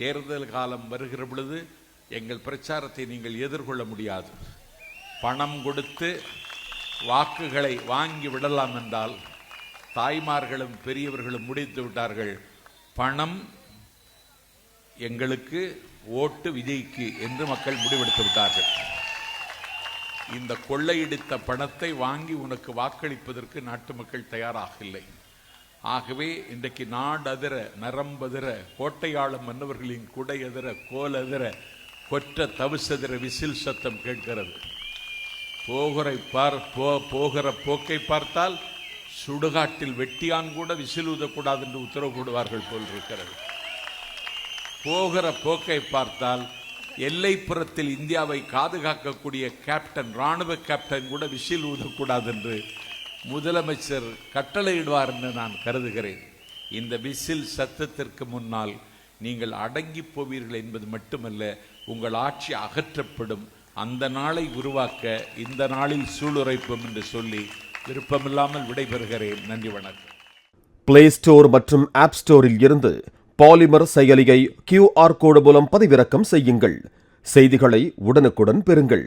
தேர்தல் காலம் வருகிற பொழுது எங்கள் பிரச்சாரத்தை நீங்கள் எதிர்கொள்ள முடியாது. பணம் கொடுத்து வாக்குகளை வாங்கி விடலாம் என்றால் தாய்மார்களும் பெரியவர்களும் முடித்து விட்டார்கள். பணம் எங்களுக்கு ஓட்டு விஜய்க்கு என்று மக்கள் முடிவெடுத்து விட்டார்கள். இந்த கொள்ளையடித்த பணத்தை வாங்கி உனக்கு வாக்களிப்பதற்கு நாட்டு மக்கள் தயாராக இல்லை. ஆகவே இன்றைக்கு நாடதிர நரம்பதிர கோட்டையாளம் மன்னவர்களின் குடையதிர கோலதிர கொற்ற தவிசதிர விசில் சத்தம் கேட்கிறது. போகிற பார் போ போகிற போக்கை பார்த்தால் சுடுகாட்டில் வெட்டியான் கூட விசில் ஊதக்கூடாது என்று உத்தரவு போடுவார்கள் போல் இருக்கிறது போகிற போக்கை பார்த்தால் எல்லைப்புறத்தில் இந்தியாவை பாதுகாக்கக்கூடிய கேப்டன் ராணுவ கேப்டன் கூட விசில் ஊதக்கூடாது என்று முதலமைச்சர் கட்டளையிடுவார் என்று நான் கருதுகிறேன். இந்த விசில் சத்தத்திற்கு முன்னால் நீங்கள் அடங்கி போவீர்கள் என்பது மட்டுமல்ல உங்கள் ஆட்சி அகற்றப்படும். அந்த நாளை உருவாக்க இந்த நாளில் சூளுரைப்போம் என்று சொல்லி விருப்பமில்லாமல் விடைபெறுகிறேன். நன்றி வணக்கம். பிளே ஸ்டோர் மற்றும் ஆப் ஸ்டோரில் இருந்து பாலிமர் செயலியை கியூஆர் கோடு மூலம் பதிவிறக்கம் செய்யுங்கள். செய்திகளை உடனுக்குடன் பெறுங்கள்.